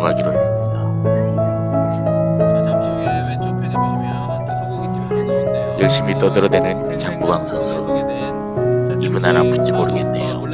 가기로 했습니다. 자, 잠시 후에 왼쪽 편에 보시면 또 소고기집이 하나 나온대요. 열심히 떠들어대는 장부강 선수. 이분 하나 붙지 어, 모르겠네요.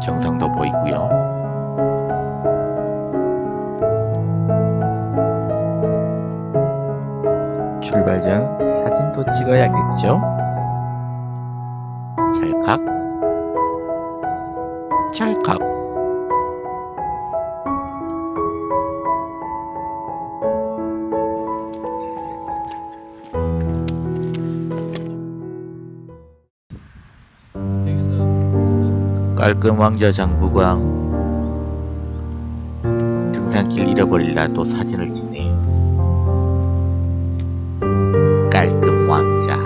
정상도 보이고요. 출발 전 사진도 찍어야겠죠? 깔끔 왕자 장부광 등산길 잃어버릴라 또 사진을 찍네요 깔끔 왕자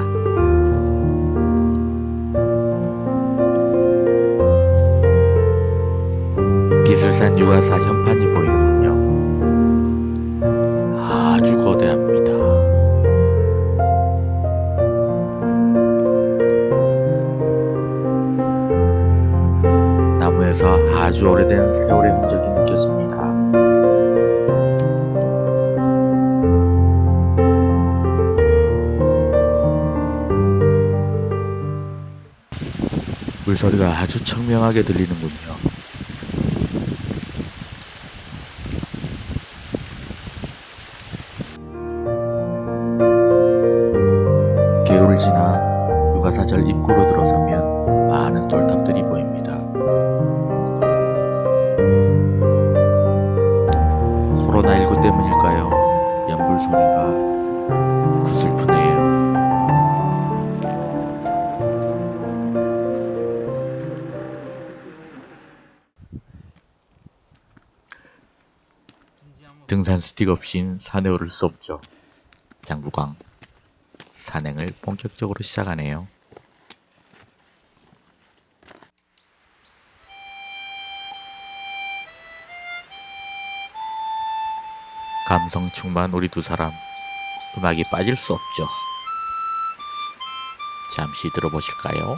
비술산 유가사 현판이 보 나무에서 아주 오래된 세월의 흔적이 느껴집니다. 물소리가 아주 청명하게 들리는군요. 개울을 지나 유가사절 입구로 들어서면 많은 돌탑들이 보입니다. 연불 소리가 구슬프네요. 등산 스틱 없인 산에 오를 수 없죠. 장구강 산행을 본격적으로 시작하네요. 감성 충만 우리 두 사람 음악이 빠질 수 없죠. 잠시 들어보실까요?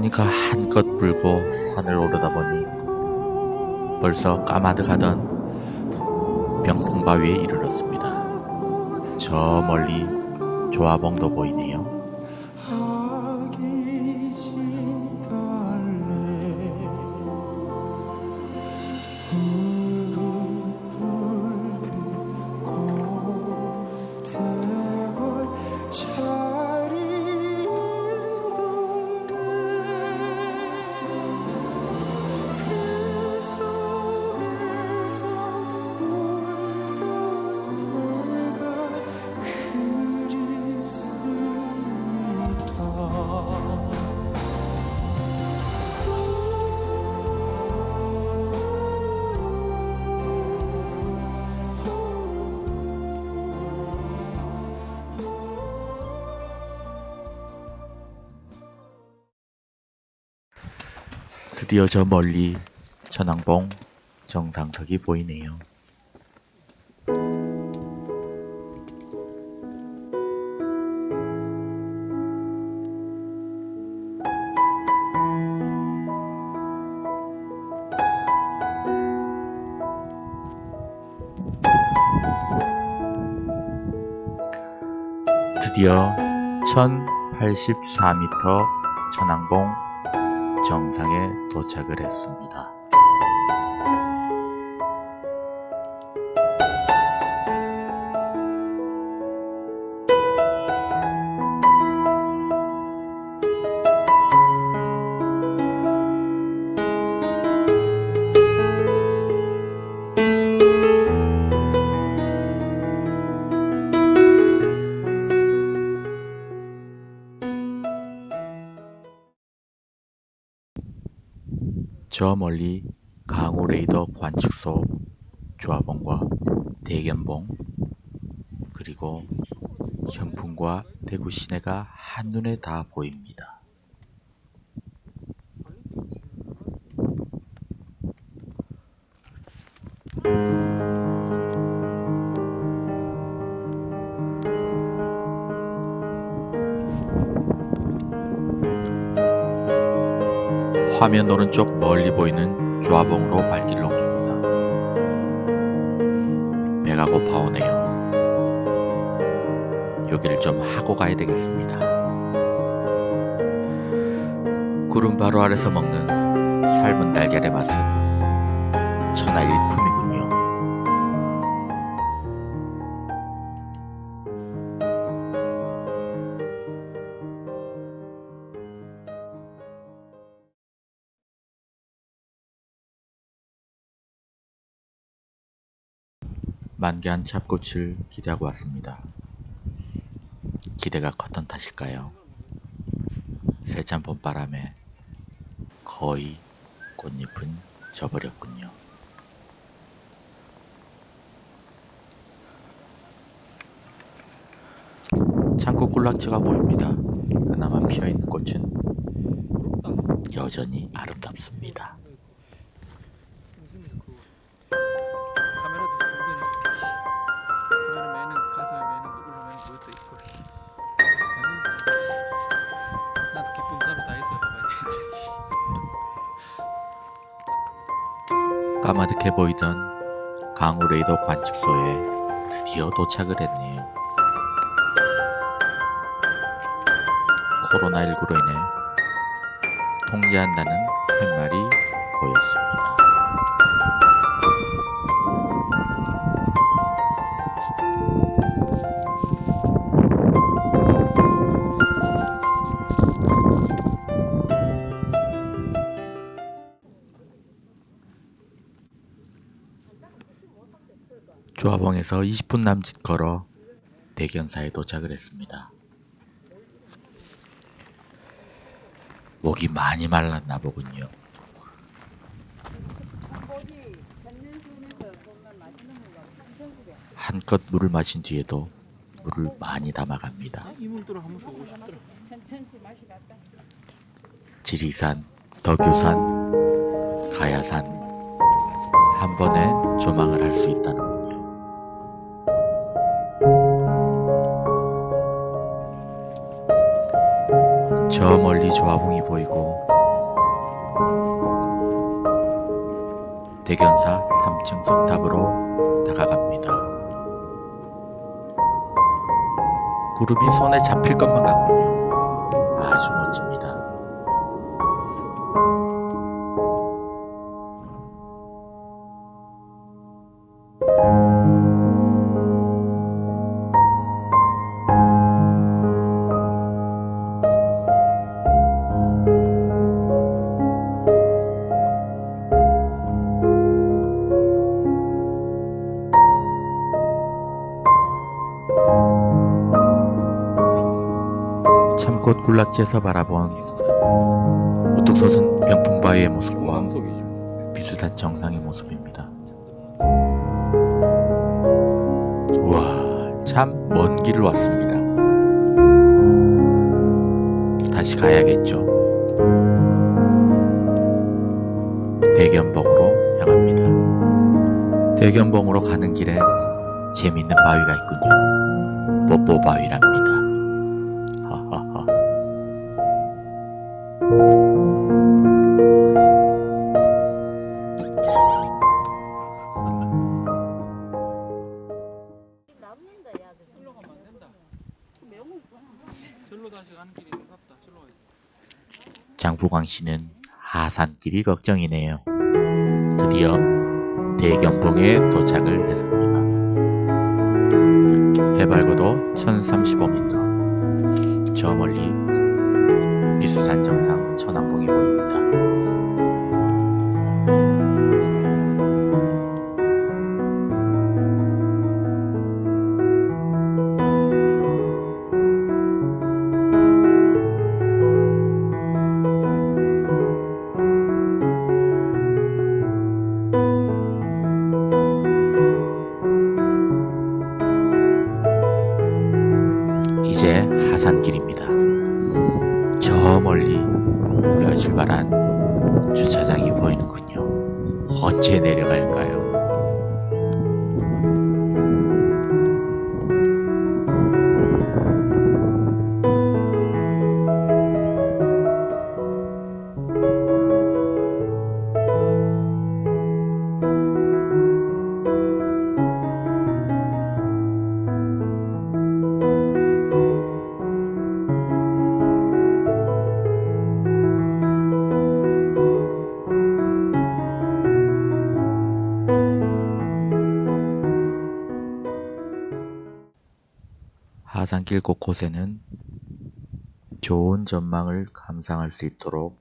하모니카 한껏 불고 산을 오르다 보니 벌써 까마득하던 병풍바위에 이르렀습니다. 저 멀리 조화봉도 보이네요. 드디어 저 멀리 천왕봉 정상석이 보이네요. 드디어 1084m 천왕봉 정상에 도착을 했습니다. 저 멀리 강호 레이더 관측소 조합원과 대견봉 그리고 현풍과 대구 시내가 한눈에 다 보입니다. 화면 오른쪽 멀리 보이는 조합봉으로 발길을 옮깁니다. 배가 고파오네요. 여기를 좀 하고 가야 되겠습니다. 구름 바로 아래서 먹는 삶은 달걀의 맛은 천하일품이군요. 만개한 잡꽃을 기대하고 왔습니다. 기대가 컸던 탓일까요? 세찬 봄바람에 거의 꽃잎은 져버렸군요. 창고 꿀락지가 보입니다. 그나마 피어있는 꽃은. 여전히 아름답습니다. 까마득해 보이던 강우 레이더 관측소에 드디어 도착을 했네요. 코로나19로 인해 통제한다는 팻말이 보였습니다. 조합원에서 20분 남짓 걸어 대견사에 도착을 했습니다. 목이 많이 말랐나 보군요. 한껏 물을 마신 뒤에도 물을 많이 담아갑니다. 지리산, 덕유산, 가야산 한 번에 조망을 할 수 있다는군 저 멀리 조화봉이 보이고 대견사 3층 석탑으로 다가갑니다. 구름이 손에 잡힐 것만 같군요. 굴락지에서 바라본 우뚝 솟은 병풍 바위의 모습과. 비수산 정상의 모습입니다. 우와, 참 먼 길을 왔습니다. 다시 가야겠죠. 대견봉으로 향합니다. 대견봉으로 가는 길에 재밌는 바위가 있군요. 뽀뽀 바위랍니다. 장부광 씨는 하산길이 걱정이네요. 드디어 대견봉에 도착을 했습니다. 해발고도 1035m. 저 멀리 미수산 정상 천왕봉이 보입니다. 하산길 곳곳에는 좋은 전망을 감상할 수 있도록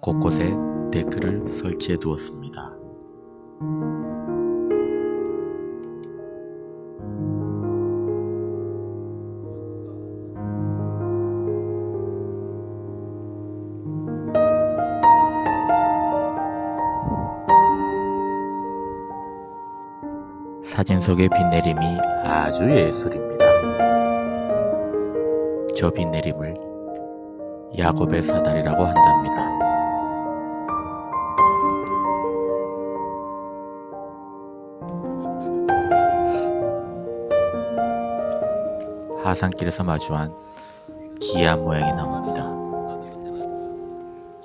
곳곳에 데크를 설치해 두었습니다. 사진 속의 빛내림이 아주 예술입니다. 저 빛내림을 야곱의 사다리라고 한답니다. 하산길에서 마주한 기아 모양의 나무입니다.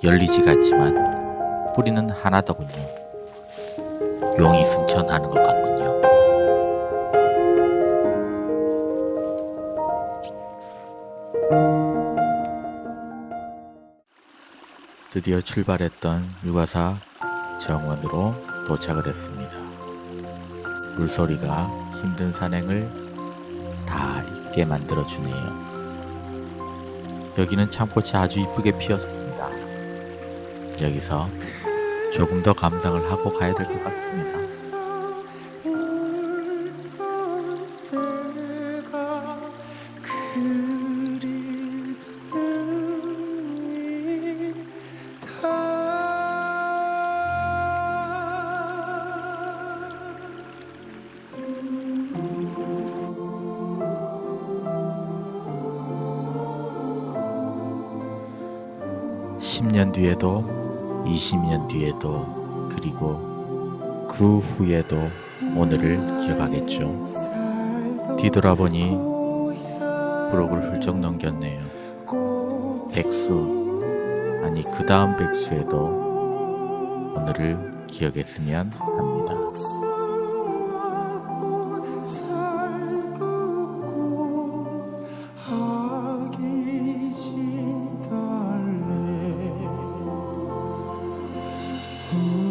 열리지가 않지만 뿌리는 하나더군요. 용이 승천하는 것 같군요. 드디어 출발했던 육아사 정원으로 도착을 했습니다. 물소리가 힘든 산행을 다 잊게 만들어주네요. 여기는 참꽃이 아주 이쁘게 피었습니다. 여기서 조금 더 감상을 하고 가야 될 것 같습니다. 20년 뒤에도 그리고 그 후에도 오늘을 기억하겠죠. 뒤돌아보니 부록을 훌쩍 넘겼네요. 백수 아니 그 다음 백수에도 오늘을 기억했으면 합니다. Mm-hmm.